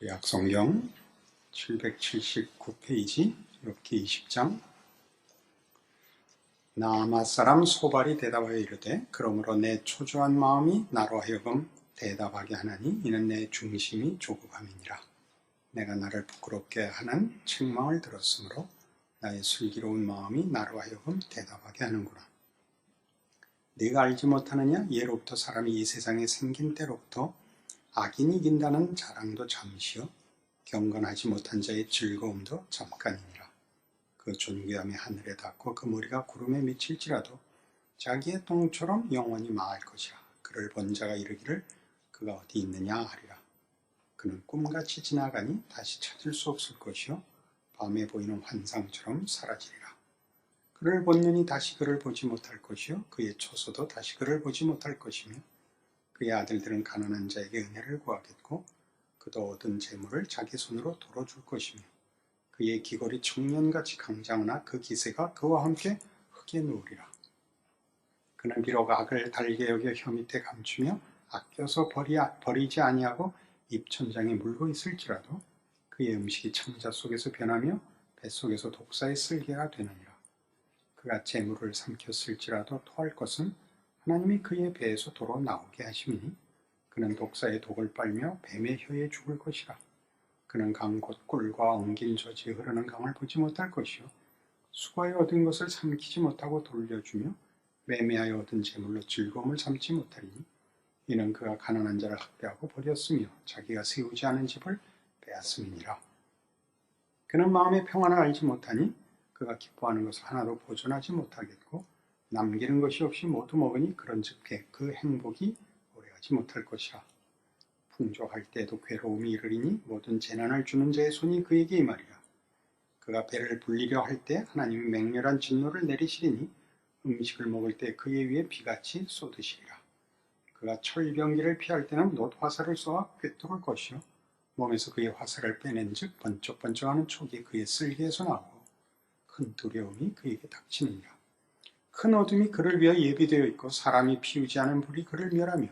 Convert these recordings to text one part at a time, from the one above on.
구약 성경 779페이지 욥기 20장. 나아마 사람 소발이 대답하여 이르되 그러므로 내 초조한 마음이 나로 하여금 대답하게 하나니 이는 내 중심이 조급함이니라. 내가 나를 부끄럽게 하는 책망을 들었으므로 나의 슬기로운 마음이 나로 하여금 대답하게 하는구나. 네가 알지 못하느냐? 예로부터 사람이 이 세상에 생긴 때로부터 악인이 이긴다는 자랑도 잠시요. 경건하지 못한 자의 즐거움도 잠깐이니라. 그 존귀함이 하늘에 닿고 그 머리가 구름에 미칠지라도 자기의 똥처럼 영원히 망할 것이라. 그를 본 자가 이르기를 그가 어디 있느냐 하리라. 그는 꿈같이 지나가니 다시 찾을 수 없을 것이요. 밤에 보이는 환상처럼 사라지리라. 그를 본 눈이 다시 그를 보지 못할 것이요. 그의 초소도 다시 그를 보지 못할 것이며 그의 아들들은 가난한 자에게 은혜를 구하겠고 그도 얻은 재물을 자기 손으로 돌어줄 것이며 그의 귀걸이 청년같이 강장하나 그 기세가 그와 함께 흙에 누우리라. 그는 비록 악을 달게 여겨 혀 밑에 감추며 아껴서 버리, 버리지 아니하고 입천장에 물고 있을지라도 그의 음식이 창자 속에서 변하며 뱃속에서 독사의 쓸개가 되느니라. 그가 재물을 삼켰을지라도 토할 것은 하나님이 그의 배에서 도로 나오게 하심이니 그는 독사의 독을 빨며 뱀의 혀에 죽을 것이라. 그는 강 곧 꿀과 엉긴 젖이 흐르는 강을 보지 못할 것이요 수고하여 얻은 것을 삼키지 못하고 돌려주며 매매하여 얻은 재물로 즐거움을 삼지 못하리니 이는 그가 가난한 자를 학대하고 버렸으며 자기가 세우지 않은 집을 빼앗음이니라. 그는 마음의 평안을 알지 못하니 그가 기뻐하는 것을 하나도 보존하지 못하겠고 남기는 것이 없이 모두 먹으니 그런즉 그 행복이 오래가지 못할 것이라. 풍족할 때에도 괴로움이 이르리니 모든 재난을 주는 자의 손이 그에게 임하리라. 그가 배를 불리려 할 때 하나님이 맹렬한 진노를 내리시리니 음식을 먹을 때 그의 위에 비같이 쏟으시리라. 그가 철병기를 피할 때는 놋 화살을 쏘아 꿰뚫을 것이요 몸에서 그의 화살을 빼낸즉 번쩍번쩍하는 촉이 그의 쓸개에서 나오고 큰 두려움이 그에게 닥치느니라. 큰 어둠이 그를 위하여 예비되어 있고 사람이 피우지 않은 불이 그를 멸하며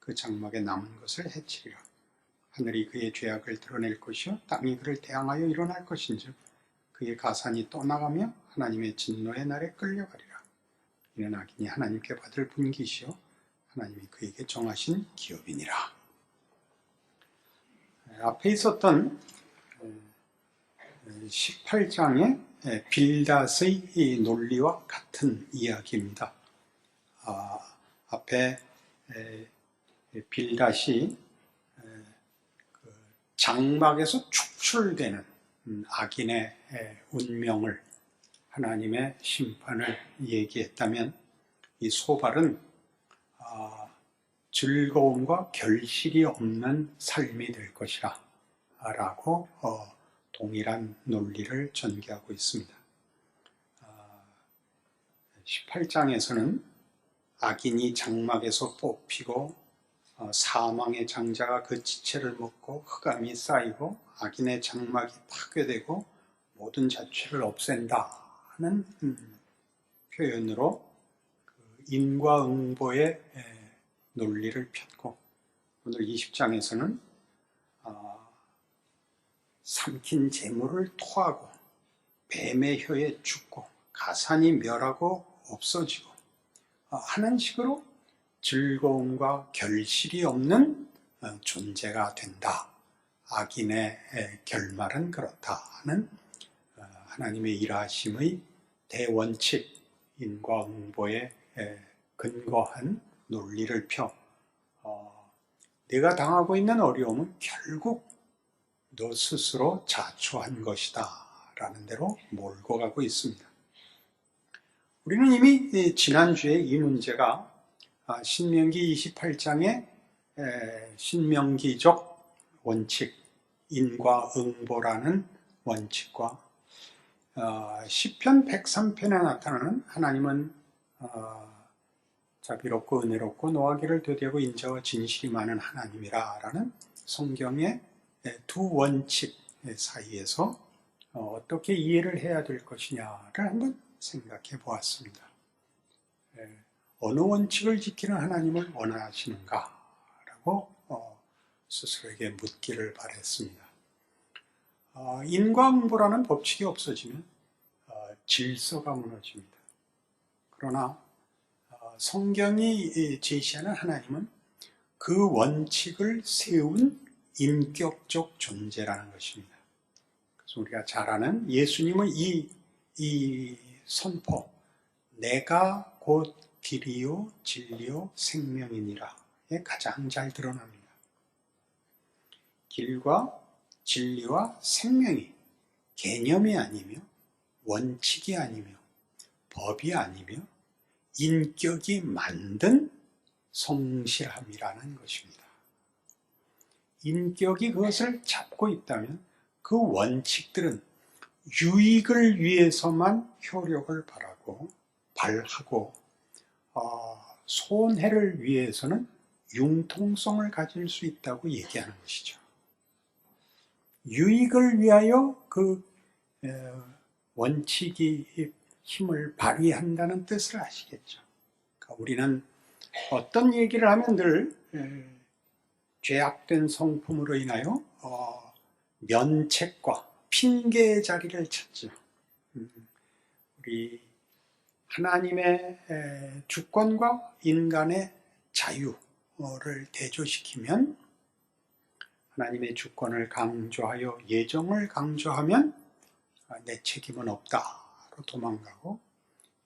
그 장막에 남은 것을 해치리라. 하늘이 그의 죄악을 드러낼 것이요 땅이 그를 대항하여 일어날 것인즉 그의 가산이 떠나가며 하나님의 진노의 날에 끌려가리라. 이는 악인이 하나님께 받을 분기시요 하나님이 그에게 정하신 기업이니라. 앞에 있었던 18장의 빌닷의 논리와 같은 이야기입니다. 아, 앞에 빌닷이 그 장막에서 축출되는 음, 악인의 운명을 하나님의 심판을 얘기했다면 이 소발은 아, 즐거움과 결실이 없는 삶이 될 것이라 라고 어, 동일한 논리를 전개하고 있습니다. 18장에서는 아, 악인이 장막에서 뽑히고 어, 사망의 장자가 그 지체를 먹고 흑암이 쌓이고 악인의 장막이 파괴되고 모든 자취를 없앤다 하는 음, 표현으로 그 인과응보의 논리를 폈고 오늘 20장에서는 삼킨 재물을 토하고 뱀의 혀에 죽고 가산이 멸하고 없어지고 어, 하는 식으로 즐거움과 결실이 없는 어, 존재가 된다. 악인의 결말은 그렇다 하는 어, 하나님의 일하심의 대원칙, 인과응보에 근거한 논리를 펴 내가 당하고 있는 어려움은 결국 너 스스로 자초한 것이다 라는 대로 몰고 가고 있습니다. 우리는 이미 지난주에 이 문제가 아, 신명기 28장의 신명기적 원칙, 인과응보라는 원칙과 어, 시편 103편에 나타나는 하나님은 어, 자비롭고 은혜롭고 노하기를 되대고 인자와 진실이 많은 하나님이라 라는 성경의 네, 두 원칙 사이에서 어, 어떻게 이해를 해야 될 것이냐를 한번 생각해 보았습니다. 네, 어느 원칙을 지키는 하나님을 원하시는가라고 어, 스스로에게 묻기를 바랬습니다. 어, 인과응보라는 법칙이 없어지면 어, 질서가 무너집니다. 그러나 어, 성경이 제시하는 하나님은 그 원칙을 세운 인격적 존재라는 것입니다. 그래서 우리가 잘 아는 예수님은 이, 이 선포, 내가 곧 길이요, 진리요, 생명이니라에 가장 잘 드러납니다. 길과 진리와 생명이 개념이 아니며 원칙이 아니며 법이 아니며 인격이 만든 성실함이라는 것입니다. 인격이 그것을 잡고 있다면 그 원칙들은 유익을 위해서만 효력을 발하고 발하고 어, 손해를 위해서는 융통성을 가질 수 있다고 얘기하는 것이죠. 유익을 위하여 그 에, 원칙이 힘을 발휘한다는 뜻을 아시겠죠. 그러니까 우리는 어떤 얘기를 하면 늘 에, 죄악된 성품으로 인하여 어, 면책과 핑계의 자리를 찾죠. 음, 우리 하나님의 에, 주권과 인간의 자유를 대조시키면 하나님의 주권을 강조하여 예정을 강조하면 아, 내 책임은 없다로 도망가고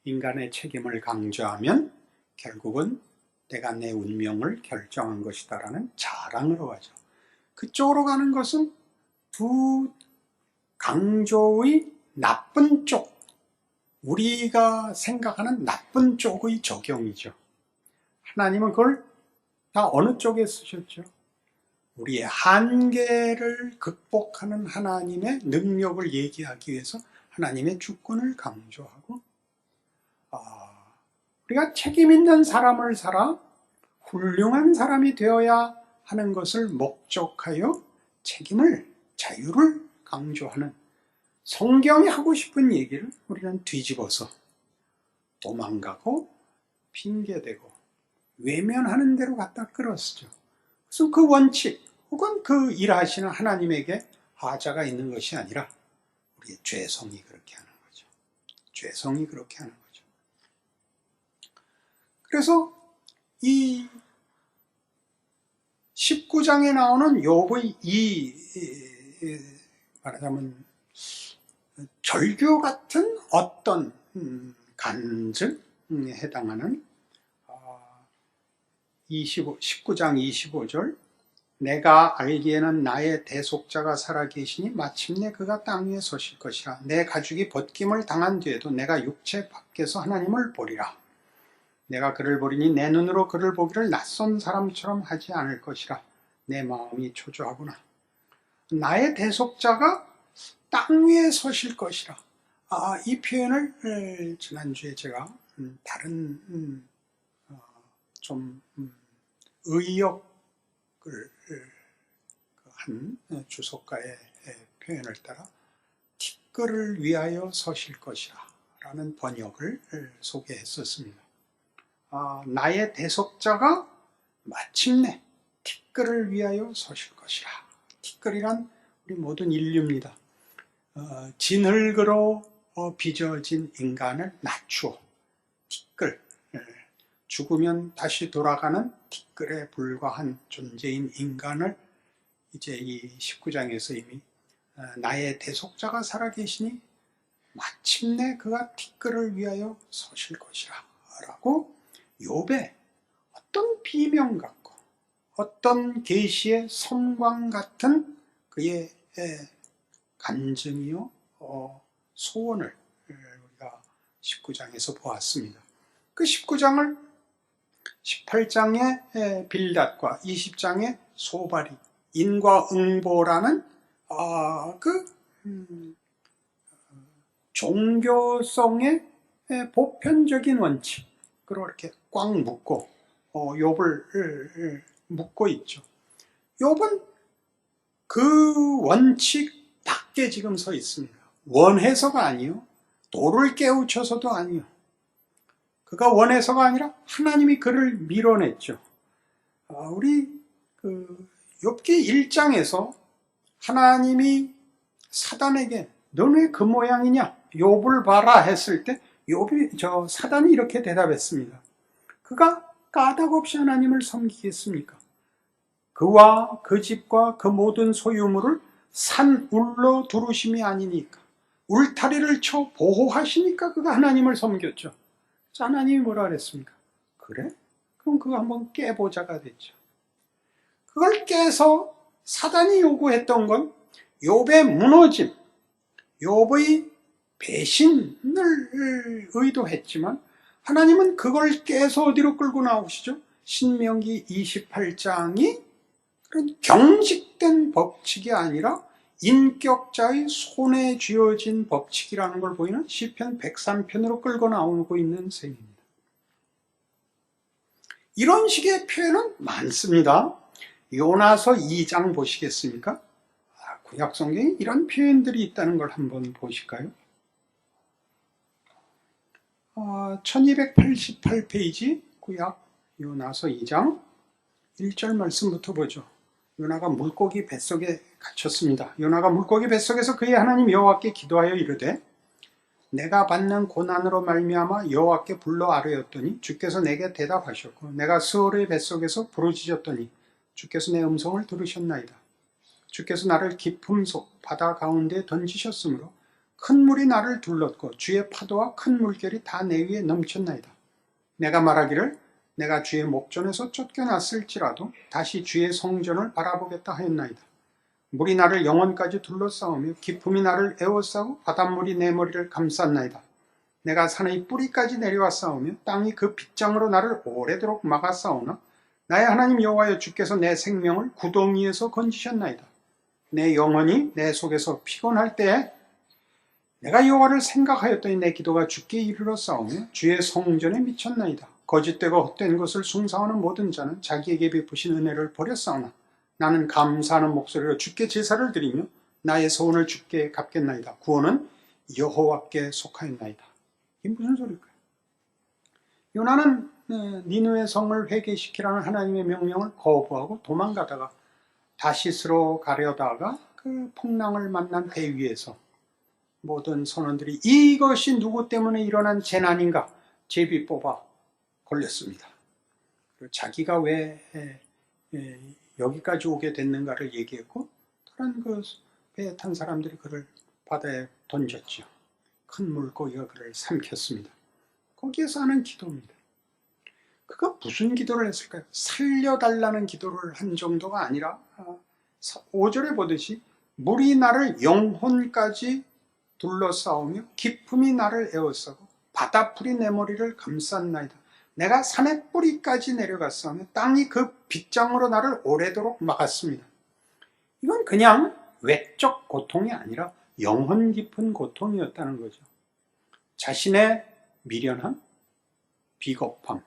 인간의 책임을 강조하면 결국은 내가 내 운명을 결정한 것이다 라는 자랑으로 가죠. 그쪽으로 가는 것은 두 강조의 나쁜 쪽, 우리가 생각하는 나쁜 쪽의 적용이죠. 하나님은 그걸 다 어느 쪽에 쓰셨죠? 우리의 한계를 극복하는 하나님의 능력을 얘기하기 위해서 하나님의 주권을 강조하고 아, 우리가 책임 있는 사람을 살아 훌륭한 사람이 되어야 하는 것을 목적하여 책임을 자유를 강조하는 성경이 하고 싶은 얘기를 우리는 뒤집어서 도망가고 핑계대고 외면하는 대로 갖다 끌었죠. 그래서 그 원칙 혹은 그 일하시는 하나님에게 하자가 있는 것이 아니라 우리의 죄성이 그렇게 하는 거죠. 죄성이 그렇게 하는 거죠. 그래서 이 19장에 나오는 욥의 이 말하자면 절규 같은 어떤 음, 간증에 해당하는 25, 19장 25절 내가 알기에는 나의 대속자가 살아계시니 마침내 그가 땅 위에 서실 것이라. 내 가죽이 벗김을 당한 뒤에도 내가 육체 밖에서 하나님을 보리라 내가 그를 보리니 내 눈으로 그를 보기를 낯선 사람처럼 하지 않을 것이라 내 마음이 초조하구나 나의 대속자가 땅 위에 서실 것이라 아, 이 표현을 지난주에 제가 음, 다른 음, 좀 음, 의역을 한 주석가의 표현을 따라 티끌을 위하여 서실 것이라 라는 번역을 소개했었습니다. 아, 나의 대속자가 마침내 티끌을 위하여 서실 것이라. 티끌이란 우리 모든 인류입니다. 어, 진흙으로 어, 빚어진 인간을 낮추어 티끌, 죽으면 다시 돌아가는 티끌에 불과한 존재인 인간을 이제 이 19장에서 이미 어, 나의 대속자가 살아계시니 마침내 그가 티끌을 위하여 서실 것이라 라고 욥의 어떤 비명 같고 어떤 계시의 섬광 같은 그의 간증이요 어, 소원을 우리가 19장에서 보았습니다. 그 19장을 18장의 빌닷과 20장의 소발이 인과응보라는 아, 그 음, 종교성의 보편적인 원칙 그렇게 꽉 묶고 어, 욥을 묶고 있죠. 욥은 그 원칙 밖에 지금 서 있습니다. 원해서가 아니요. 돌을 깨우쳐서도 아니요. 그가 원해서가 아니라 하나님이 그를 밀어냈죠. 아, 우리 그 욥기 1장에서 하나님이 사단에게 너네 그 모양이냐? 욥을 봐라 했을 때 욥이 저 사단이 이렇게 대답했습니다. 그가 까닭 없이 하나님을 섬기겠습니까? 그와 그 집과 그 모든 소유물을 산 울러 두르심이 아니니까 울타리를 쳐 보호하시니까 그가 하나님을 섬겼죠. 하나님이 뭐라 그랬습니까? 그래? 그럼 그거 한번 깨보자가 됐죠. 그걸 깨서 사단이 요구했던 건 욥의 무너짐, 욥의 배신을 의도했지만 하나님은 그걸 깨서 어디로 끌고 나오시죠? 신명기 28장이 그런 경직된 법칙이 아니라 인격자의 손에 쥐어진 법칙이라는 걸 보이는 시편 103편으로 끌고 나오고 있는 셈입니다. 이런 식의 표현은 많습니다. 요나서 2장 보시겠습니까? 아, 구약 성경에 이런 표현들이 있다는 걸 한번 보실까요? 어, 1288페이지 구약 요나서 2장 1절 말씀부터 보죠. 요나가 물고기 뱃속에 갇혔습니다. 요나가 물고기 뱃속에서 그의 하나님 여호와께 기도하여 이르되 내가 받는 고난으로 말미암아 여호와께 불러 아뢰었더니 주께서 내게 대답하셨고 내가 스월의 뱃속에서 부르짖었더니 주께서 내 음성을 들으셨나이다. 주께서 나를 깊음 속 바다 가운데 던지셨으므로 큰 물이 나를 둘렀고 주의 파도와 큰 물결이 다 내 위에 넘쳤나이다. 내가 말하기를 내가 주의 목전에서 쫓겨났을지라도 다시 주의 성전을 바라보겠다 하였나이다. 물이 나를 영원까지 둘러싸우며 기품이 나를 에워싸고 바닷물이 내 머리를 감쌌나이다. 내가 산의 뿌리까지 내려왔사오며 땅이 그 빗장으로 나를 오래도록 막았사오나 나의 하나님 여호와여 주께서 내 생명을 구덩이에서 건지셨나이다. 내 영혼이 내 속에서 피곤할 때에 내가 여호와를 생각하였더니 내 기도가 주께 이르러 싸우며 주의 성전에 미쳤나이다. 거짓되고 헛된 것을 숭상하는 모든 자는 자기에게 베푸신 은혜를 버렸사오나 나는 감사하는 목소리로 주께 제사를 드리며 나의 소원을 주께 갚겠나이다. 구원은 여호와께 속하였나이다. 이게 무슨 소리일까요? 요나는 어, 니누의 성을 회개시키라는 하나님의 명령을 거부하고 도망가다가 다시스로 가려다가 그 풍랑을 만난 배 위에서 모든 선원들이 이것이 누구 때문에 일어난 재난인가 제비 뽑아 걸렸습니다. 자기가 왜 여기까지 오게 됐는가를 얘기했고 다른 그 배에 탄 사람들이 그를 바다에 던졌죠. 큰 물고기가 그를 삼켰습니다. 거기에서 하는 기도입니다. 그가 무슨 기도를 했을까요? 살려달라는 기도를 한 정도가 아니라 5절에 보듯이 물이 나를 영혼까지 둘러싸우며 기품이 나를 에워싸고 바다풀이 내 머리를 감쌌나이다. 내가 산의 뿌리까지 내려갔사오며 땅이 그 빗장으로 나를 오래도록 막았습니다. 이건 그냥 외적 고통이 아니라 영혼 깊은 고통이었다는 거죠. 자신의 미련함, 비겁함,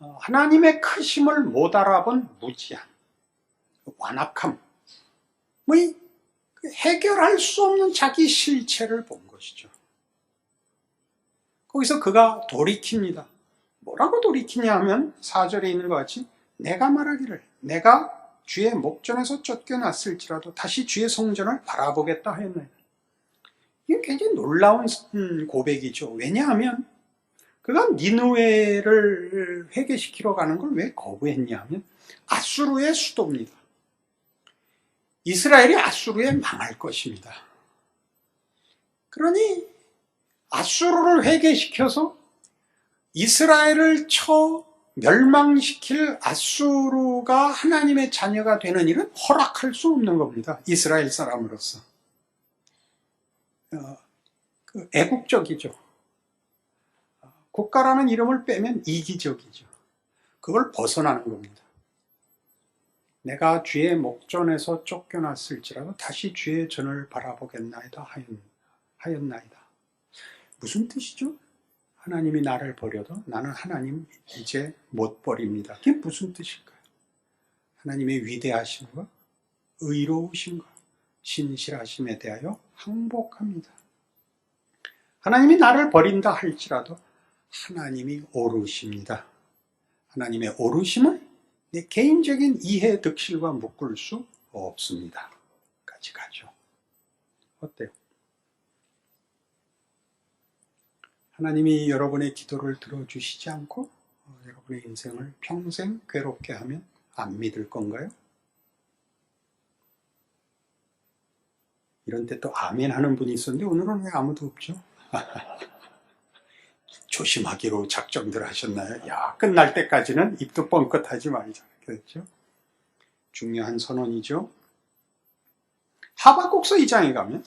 어, 하나님의 크심을 못 알아본 무지함, 완악함, 뭐 해결할 수 없는 자기 실체를 본 것이죠. 거기서 그가 돌이킵니다. 뭐라고 돌이키냐 하면 4절에 있는 것 같이 내가 말하기를 내가 주의 목전에서 쫓겨났을지라도 다시 주의 성전을 바라보겠다 하였나이다. 이게 굉장히 놀라운 음, 고백이죠. 왜냐하면 그가 니누웨를 회개시키러 가는 걸 왜 거부했냐 하면 아수르의 수도입니다. 이스라엘이 아수르에 망할 것입니다. 그러니 아수르를 회개시켜서 이스라엘을 쳐 멸망시킬 아수르가 하나님의 자녀가 되는 일은 허락할 수 없는 겁니다. 이스라엘 사람으로서. 어, 그 애국적이죠. 국가라는 이름을 빼면 이기적이죠. 그걸 벗어나는 겁니다. 내가 주의 목전에서 쫓겨났을지라도 다시 주의 전을 바라보겠나이다 하였나이다. 무슨 뜻이죠? 하나님이 나를 버려도 나는 하나님 이제 못 버립니다. 그게 무슨 뜻일까요? 하나님의 위대하심과 의로우심과 신실하심에 대하여 항복합니다. 하나님이 나를 버린다 할지라도 하나님이 오르십니다. 하나님의 오르심을 내 개인적인 이해 득실과 묶을 수 없습니다. 까지 가죠. 어때요? 하나님이 여러분의 기도를 들어주시지 않고 어, 여러분의 인생을 평생 괴롭게 하면 안 믿을 건가요? 이런 때또 아멘 하는 분이 있었는데 오늘은 왜 아무도 없죠? 조심하기로 작정들 하셨나요? 야, 끝날 때까지는 입도 뻥끗하지 말자. 그랬죠? 중요한 선언이죠. 하박국서 2장에 가면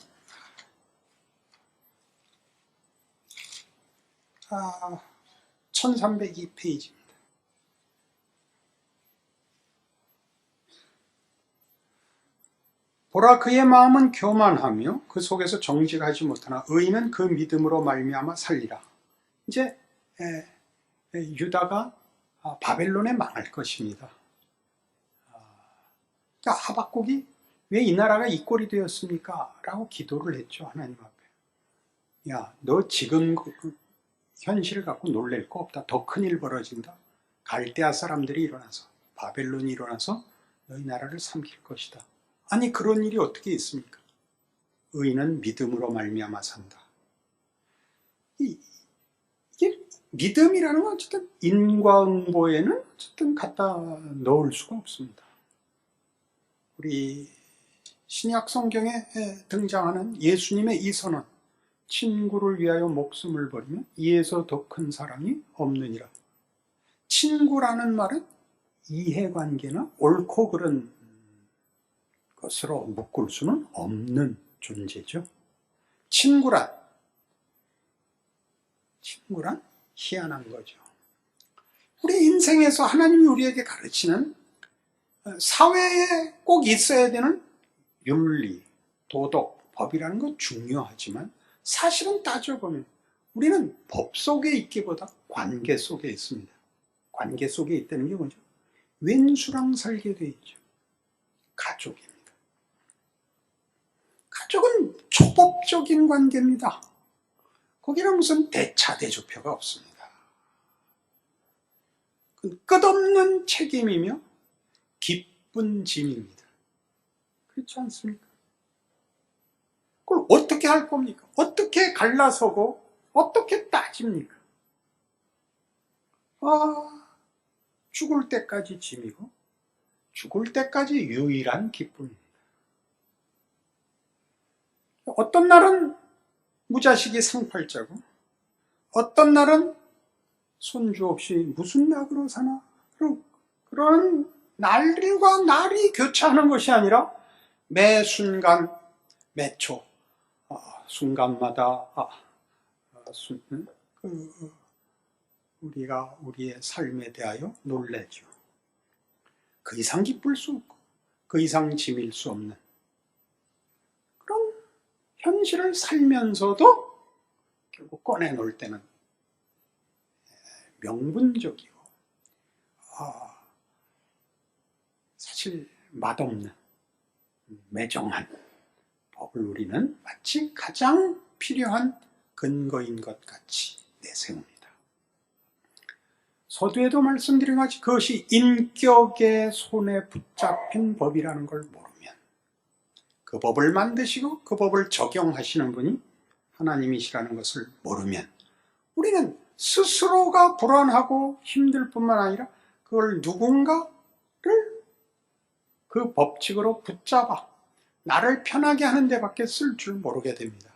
아, 1302페이지입니다. 보라 그의 마음은 교만하며 그 속에서 정직하지 못하나 의인은 그 믿음으로 말미암아 살리라. 이제 유다가 아, 바벨론에 망할 것입니다. 아, 그러니까 하박국이 왜 이 나라가 이 꼴이 되었습니까? 라고 기도를 했죠 하나님 앞에. 야, 너 지금 그, 그 현실을 갖고 놀랄 거 없다. 더 큰 일 벌어진다. 갈대아 사람들이 일어나서 바벨론이 일어나서 너희 나라를 삼킬 것이다. 아니 그런 일이 어떻게 있습니까? 의인은 믿음으로 말미암아 산다. 이, 믿음이라는 건 어쨌든 인과응보에는 어쨌든 갖다 넣을 수가 없습니다. 우리 신약 성경에 등장하는 예수님의 이 선언, 친구를 위하여 목숨을 버리면 이에서 더 큰 사랑이 없느니라. 친구라는 말은 이해관계나 옳고 그른 것으로 묶을 수는 없는 존재죠. 친구란, 친구란 희한한 거죠. 우리 인생에서 하나님이 우리에게 가르치는 사회에 꼭 있어야 되는 윤리, 도덕, 법이라는 건 중요하지만 사실은 따져보면 우리는 법 속에 있기보다 관계 속에 있습니다. 관계 속에 있다는 게 뭐죠? 왼수랑 살게 돼 있죠. 가족입니다. 가족은 초법적인 관계입니다. 거기는 무슨 대차 대조표가 없습니다. 끝없는 책임이며 기쁜 짐입니다. 그렇지 않습니까? 그걸 어떻게 할 겁니까? 어떻게 갈라서고 어떻게 따집니까? 아, 죽을 때까지 짐이고 죽을 때까지 유일한 기쁨입니다. 어떤 날은 무자식이 상팔자고? 어떤 날은 손주 없이 무슨 낙으로 사나? 그런 날과 날이 교차하는 것이 아니라 매 순간 매초 아, 순간마다 아, 아, 순, 그, 우리가 우리의 삶에 대하여 놀래죠. 그 이상 기쁠 수 없고 그 이상 짐일 수 없는 현실을 살면서도 결국 꺼내놓을 때는 명분적이고 아, 사실 맛없는 매정한 법을 우리는 마치 가장 필요한 근거인 것 같이 내세웁니다. 서두에도 말씀드린 것이 그것이 인격의 손에 붙잡힌 법이라는 걸 모르면 그 법을 만드시고 그 법을 적용하시는 분이 하나님이시라는 것을 모르면 우리는 스스로가 불안하고 힘들 뿐만 아니라 그걸 누군가를 그 법칙으로 붙잡아 나를 편하게 하는 데 밖에 쓸 줄 모르게 됩니다.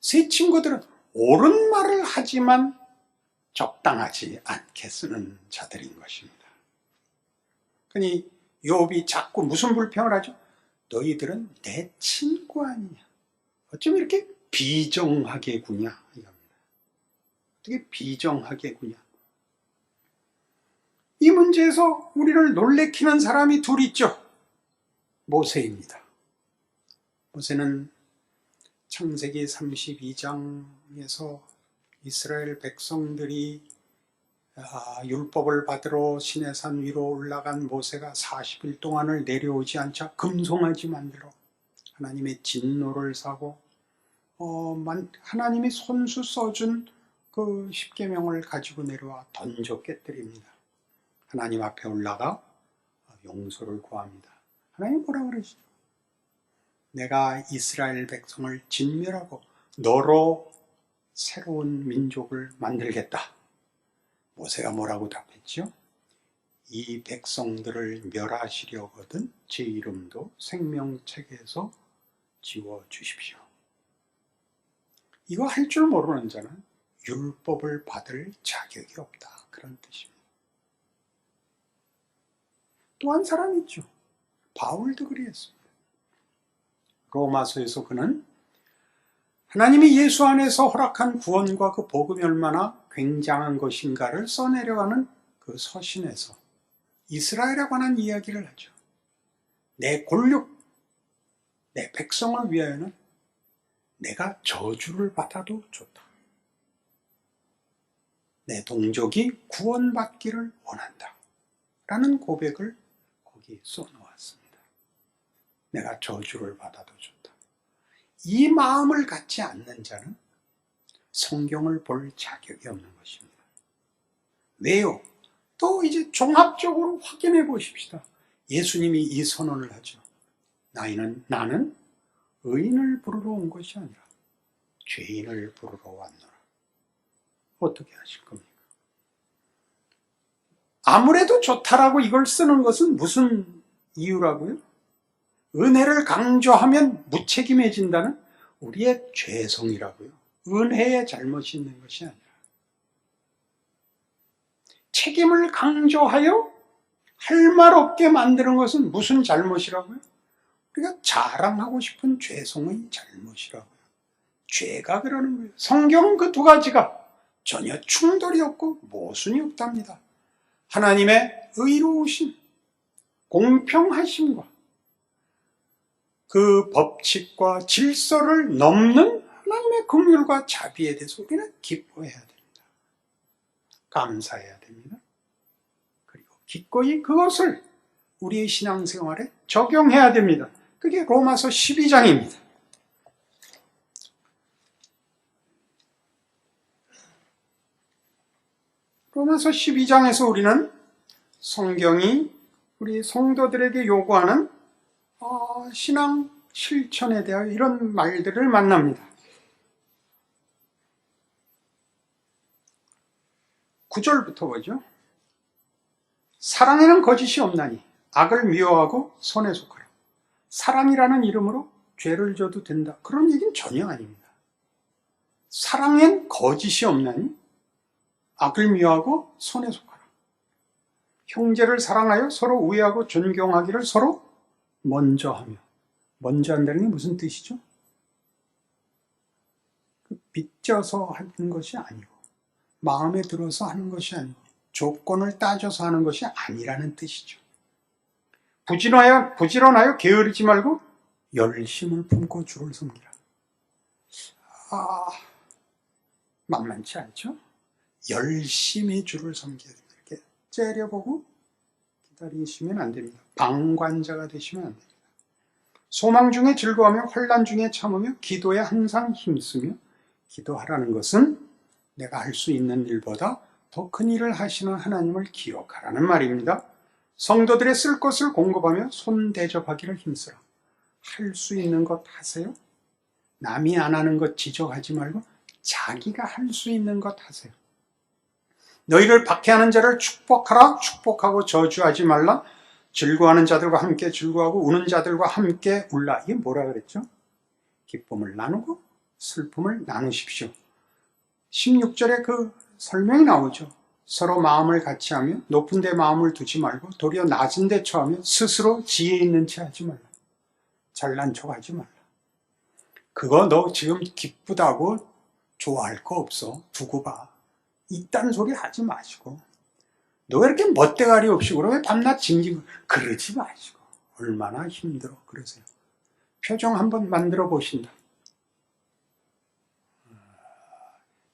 새 친구들은 옳은 말을 하지만 적당하지 않게 쓰는 자들인 것입니다. 그니 욥이 자꾸 무슨 불평을 하죠? 너희들은 내 친구 아니냐? 어쩜 이렇게 비정하게 구냐? 어떻게 비정하게 구냐? 이 문제에서 우리를 놀래키는 사람이 둘 있죠. 모세입니다. 모세는 창세기 32장에서 이스라엘 백성들이 아, 율법을 받으러 시내산 위로 올라간 모세가 40일 동안을 내려오지 않자 금송아지 만들어 하나님의 진노를 사고 어, 하나님이 손수 써준 그 십계명을 가지고 내려와 던져 깨뜨립니다. 하나님 앞에 올라가 용서를 구합니다. 하나님 뭐라 그러시죠? 내가 이스라엘 백성을 진멸하고 너로 새로운 민족을 만들겠다. 모세가 뭐라고 답했죠? 이 백성들을 멸하시려거든 제 이름도 생명책에서 지워 주십시오. 이거 할 줄 모르는 자는 율법을 받을 자격이 없다. 그런 뜻입니다. 또 한 사람 있죠. 바울도 그리했습니다. 로마서에서 그는 하나님이 예수 안에서 허락한 구원과 그 복음이 얼마나 굉장한 것인가를 써내려가는 그 서신에서 이스라엘에 관한 이야기를 하죠. 내 골육, 내 백성을 위하여는 내가 저주를 받아도 좋다. 내 동족이 구원받기를 원한다. 라는 고백을 거기 써놓았습니다. 내가 저주를 받아도 좋다. 이 마음을 갖지 않는 자는 성경을 볼 자격이 없는 것입니다. 왜요? 또 이제 종합적으로 확인해 보십시다. 예수님이 이 선언을 하죠. 나이는, 나는 의인을 부르러 온 것이 아니라 죄인을 부르러 왔노라. 어떻게 하실 겁니까? 아무래도 좋다라고 이걸 쓰는 것은 무슨 이유라고요? 은혜를 강조하면 무책임해진다는 우리의 죄성이라고요. 은혜에 잘못이 있는 것이 아니라. 책임을 강조하여 할 말 없게 만드는 것은 무슨 잘못이라고요? 우리가 자랑하고 싶은 죄성의 잘못이라고요. 죄가 그러는 거예요. 성경은 그두 가지가 전혀 충돌이 없고 모순이 없답니다. 하나님의 의로우심, 공평하심과 그 법칙과 질서를 넘는 하나님의 긍휼과 자비에 대해서 우리는 기뻐해야 됩니다. 감사해야 됩니다. 그리고 기꺼이 그것을 우리의 신앙생활에 적용해야 됩니다. 그게 로마서 12장입니다. 로마서 12장에서 우리는 성경이 우리 성도들에게 요구하는 어, 신앙 실천에 대하여 이런 말들을 만납니다. 9절부터 보죠. 사랑에는 거짓이 없나니 악을 미워하고 선에 속하라. 사랑이라는 이름으로 죄를 져도 된다. 그런 얘기는 전혀 아닙니다. 사랑엔 거짓이 없나니 악을 미워하고 선에 속하라. 형제를 사랑하여 서로 우애하고 존경하기를 서로 먼저 하며. 먼저 한다는 게 무슨 뜻이죠? 그 빚져서 하는 것이 아니고, 마음에 들어서 하는 것이 아니고, 조건을 따져서 하는 것이 아니라는 뜻이죠. 부지런하여, 부지런하여 게으르지 말고 열심을 품고 주를 섬기라. 아, 만만치 않죠? 열심히 주를 섬겨야 됩니다. 이렇게 째려보고 기다리시면 안 됩니다. 방관자가 되시면 안 됩니다. 소망 중에 즐거워하며 환란 중에 참으며 기도에 항상 힘쓰며 기도하라는 것은 내가 할 수 있는 일보다 더 큰 일을 하시는 하나님을 기억하라는 말입니다. 성도들의 쓸 것을 공급하며 손 대접하기를 힘쓰라. 할 수 있는 것 하세요. 남이 안 하는 것 지적하지 말고 자기가 할 수 있는 것 하세요. 너희를 박해하는 자를 축복하라. 축복하고 저주하지 말라. 즐거워하는 자들과 함께 즐거워하고 우는 자들과 함께 울라. 이게 뭐라 그랬죠? 기쁨을 나누고 슬픔을 나누십시오. 16절에 그 설명이 나오죠. 서로 마음을 같이 하며 높은 데 마음을 두지 말고 도리어 낮은 데 처하며 스스로 지혜 있는 체 하지 말라. 잘난 척 하지 말라. 그거 너 지금 기쁘다고 좋아할 거 없어. 두고 봐. 이딴 소리 하지 마시고. 너 왜 이렇게 멋대가리 없이 그러 왜 밤낮 징징 그러지 마시고. 얼마나 힘들어. 그러세요. 표정 한번 만들어 보신다.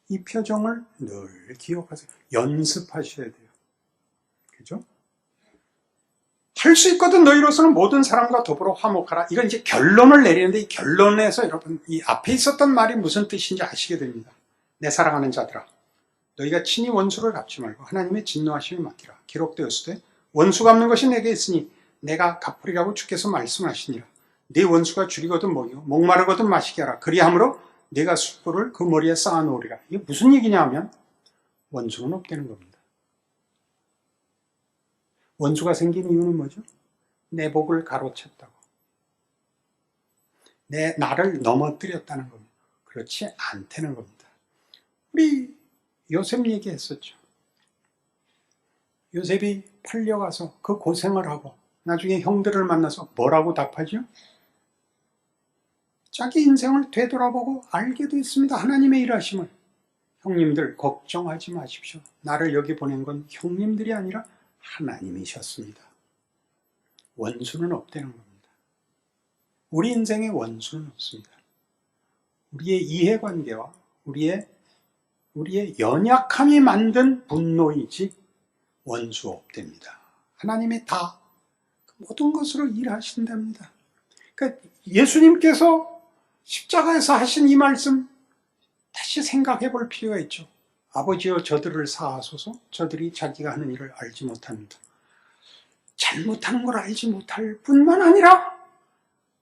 이 표정을 늘 기억하세요. 연습하셔야 돼요. 그죠? 할 수 있거든 너희로서는 모든 사람과 더불어 화목하라. 이건 이제 결론을 내리는데 이 결론에서 여러분 이 앞에 있었던 말이 무슨 뜻인지 아시게 됩니다. 내 사랑하는 자들아. 너희가 친히 원수를 갚지 말고 하나님의 진노하심을 맡기라. 기록되었을 때 원수 갚는 것이 내게 있으니 내가 갚으리라고 주께서 말씀하시니라. 네 원수가 줄이거든 먹이고 목마르거든 마시게 하라. 그리함으로 내가 숯불을 그 머리에 쌓아놓으리라. 이게 무슨 얘기냐면 원수는 없다는 겁니다. 원수가 생긴 이유는 뭐죠? 내 복을 가로챘다고. 내 나를 넘어뜨렸다는 겁니다. 그렇지 않다는 겁니다. 우리 요셉 얘기했었죠. 요셉이 팔려가서 그 고생을 하고 나중에 형들을 만나서 뭐라고 답하죠? 자기 인생을 되돌아보고 알게 됐습니다. 하나님의 일하심을. 형님들 걱정하지 마십시오. 나를 여기 보낸 건 형님들이 아니라 하나님이셨습니다. 원수는 없다는 겁니다. 우리 인생에 원수는 없습니다. 우리의 이해관계와 우리의 우리의 연약함이 만든 분노이지 원수 없답니다. 하나님이 다 모든 것으로 일하신답니다. 그러니까 예수님께서 십자가에서 하신 이 말씀 다시 생각해 볼 필요가 있죠. 아버지여 저들을 사하소서 저들이 자기가 하는 일을 알지 못합니다. 잘못하는 걸 알지 못할 뿐만 아니라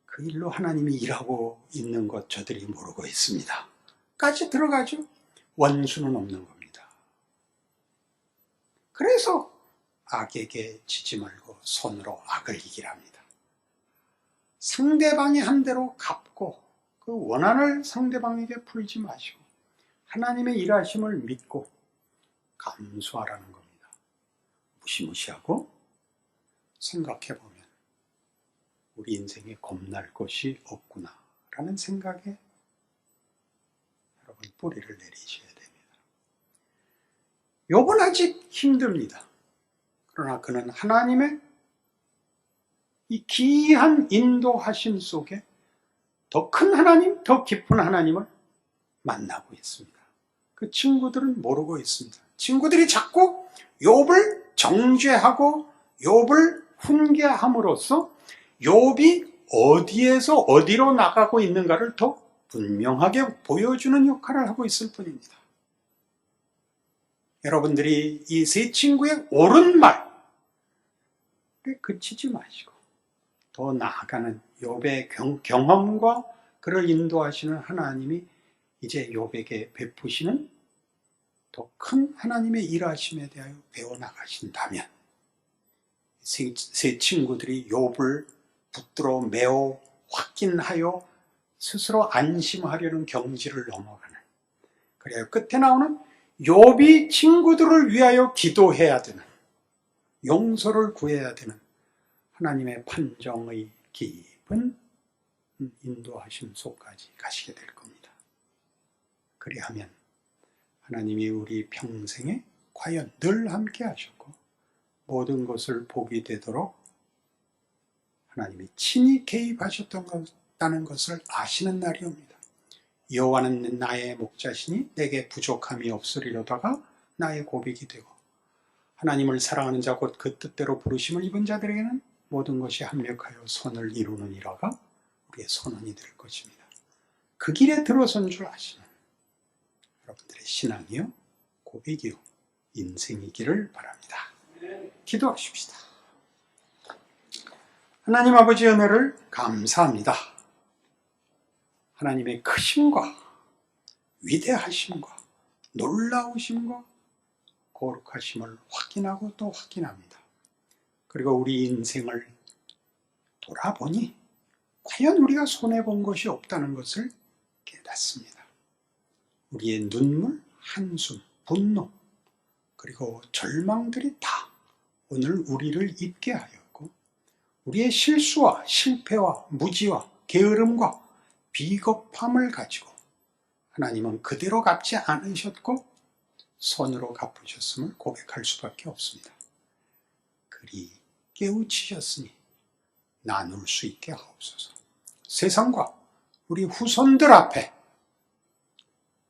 그 일로 하나님이 일하고 있는 것 저들이 모르고 있습니다. 까지 들어가죠. 원수는 없는 겁니다. 그래서 악에게 지지 말고 손으로 악을 이기랍니다. 상대방이 한 대로 갚고 그 원한을 상대방에게 풀지 마시고 하나님의 일하심을 믿고 감수하라는 겁니다. 무시무시하고 생각해 보면 우리 인생에 겁날 것이 없구나 라는 생각에 뿌리를 내리셔야 됩니다. 요번 아직 힘듭니다. 그러나 그는 하나님의 이 기이한 인도하심 속에 더 큰 하나님, 더 깊은 하나님을 만나고 있습니다. 그 친구들은 모르고 있습니다. 친구들이 자꾸 욥을 정죄하고 욥을 훈계함으로써 욥이 어디에서 어디로 나가고 있는가를 더 분명하게 보여주는 역할을 하고 있을 뿐입니다. 여러분들이 이 세 친구의 옳은 말에 그치지 마시고 더 나아가는 욥의 경, 경험과 그를 인도하시는 하나님이 이제 욥에게 베푸시는 더 큰 하나님의 일하심에 대하여 배워나가신다면 세, 세 친구들이 욥을 붙들어 매우 확인하여 스스로 안심하려는 경지를 넘어가는 그래요 끝에 나오는 욥이 친구들을 위하여 기도해야 되는 용서를 구해야 되는 하나님의 판정의 깊은 인도하심 속까지 가시게 될 겁니다. 그리하면 하나님이 우리 평생에 과연 늘 함께 하셨고 모든 것을 보게 되도록 하나님이 친히 개입하셨 다는 것을 아시는 날이 옵니다. 여호와는 나의 목자시니 내게 부족함이 없으리로다가 나의 고백이 되고 하나님을 사랑하는 자 곧 그 뜻대로 부르심을 입은 자들에게는 모든 것이 합력하여 선을 이루는 이라가 우리의 선언이 될 것입니다. 그 길에 들어선 줄 아시는 여러분들의 신앙이요, 고백이요, 인생이기를 바랍니다. 기도하십시다. 하나님 아버지 은혜를 감사합니다. 하나님의 크심과 위대하심과 놀라우심과 거룩하심을 확인하고 또 확인합니다. 그리고 우리 인생을 돌아보니 과연 우리가 손해본 것이 없다는 것을 깨닫습니다. 우리의 눈물, 한숨, 분노, 그리고 절망들이 다 오늘 우리를 잊게 하였고, 우리의 실수와 실패와 무지와 게으름과 비겁함을 가지고 하나님은 그대로 갚지 않으셨고, 손으로 갚으셨음을 고백할 수밖에 없습니다. 그리 깨우치셨으니 나눌 수 있게 하옵소서. 세상과 우리 후손들 앞에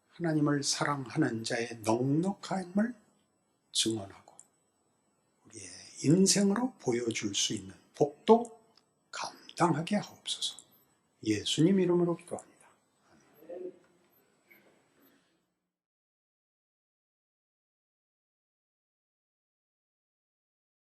하나님을 사랑하는 자의 넉넉함을 증언하고 우리의 인생으로 보여줄 수 있는 복도 감당하게 하옵소서. 예수님 이름으로 기도합니다.